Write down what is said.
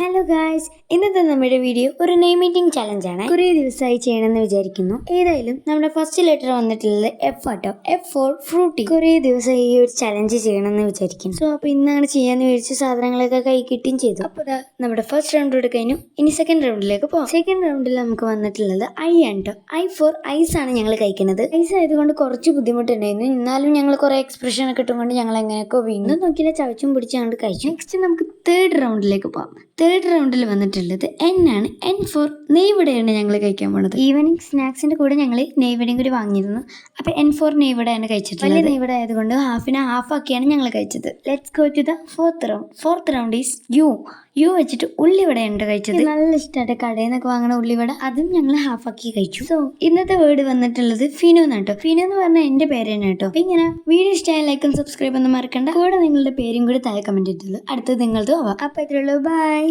Hello guys ഇന്നത്തെ നമ്മുടെ video ഒരു നെയ് മീറ്റിംഗ് ചലഞ്ച് ആണ്. കുറേ ദിവസമായി ചെയ്യണമെന്ന് വിചാരിക്കുന്നു. ഏതായാലും നമ്മുടെ ഫസ്റ്റ് ലെറ്റർ വന്നിട്ടുള്ളത് എഫ് ആട്ടോ? എഫ് ഫോർ ഫ്രൂട്ടി കുറേ ദിവസമായി ഈ ഒരു ചലഞ്ച് ചെയ്യണമെന്ന് വിചാരിക്കുന്നു. സോ അപ്പോൾ ഇന്നാണ് ചെയ്യാന്ന് വിചാരിച്ച സാധനങ്ങളൊക്കെ കൈ കിട്ടുകയും ചെയ്തു. അപ്പോൾ നമ്മുടെ ഫസ്റ്റ് റൗണ്ട് കൂടെ കഴിഞ്ഞു. ഇനി സെക്കൻഡ് റൗണ്ടിലേക്ക് പോകാം സെക്കൻഡ് റൗണ്ടിൽ നമുക്ക് വന്നിട്ടുള്ളത് ഐ ആണ് ട്ടോ. ഐ ഫോർ ഐസ് ആണ് ഞങ്ങൾ കഴിക്കുന്നത്. ഐസ് ആയതുകൊണ്ട് കുറച്ച് ബുദ്ധിമുട്ടുണ്ടായിരുന്നു. എന്നാലും ഞങ്ങൾ കുറെ എക്സ്പ്രഷൻ ഒക്കെ ഇട്ടുകൊണ്ട് ഞങ്ങൾ എങ്ങനെയൊക്കെ വീണ്ടും നോക്കിയില്ല ചവച്ചും പിടിച്ചാണ്ട് കഴിച്ചു. നെക്സ്റ്റ് നമുക്ക് തേർഡ് റൗണ്ടിലേക്ക് പോകാം തേർഡ് റൗണ്ടിൽ വന്നിട്ടുള്ളത് എൻ ആണ്. എൻ ഫോർ നെയ്വടയാണ് ഞങ്ങൾ കഴിക്കാൻ പോണത്. ഈവനിങ് സ്നാക്സിന്റെ കൂടെ ഞങ്ങൾ നെയ്വടയും കൂടി വാങ്ങിയിരുന്നു. അപ്പൊ എൻ ഫോർ നെയ്വടയാണ് കഴിച്ചിട്ടുള്ളത്. വലിയ നെയ്വട ആയതുകൊണ്ട് ഹാഫിന് ഹാഫ് ആക്കിയാണ് ഞങ്ങൾ കഴിച്ചത്. Let's go to the fourth round fourth round is U U വെച്ചിട്ട് ഉള്ളിവടയാണ് കഴിച്ചത്. നല്ല ഇഷ്ടമായിട്ട് കടയിൽ നിന്നൊക്കെ വാങ്ങണ ഉള്ളിവട അതും ഞങ്ങൾ ഹാഫ് ആക്കി കഴിച്ചു. സോ ഇന്നത്തെ വേർഡ് വന്നിട്ടുള്ളത് ഫിനോ എന്നാട്ടോ. ഫിനോ എന്ന് പറഞ്ഞാൽ എന്റെ പേര് തന്നെ കേട്ടോ. അപ്പൊ ഇങ്ങനെ വീഡിയോ ഇഷ്ടമായ ലൈക്കും സബ്സ്ക്രൈബ് ഒന്നും മറക്കണ്ട. കൂടെ നിങ്ങളുടെ പേരും കൂടി താഴെ കമന്റ് ഇട്ടുള്ളൂ അടുത്തത് നിങ്ങളതും ആവാം. അപ്പൊ ഇത്രയുള്ളൂ ബൈ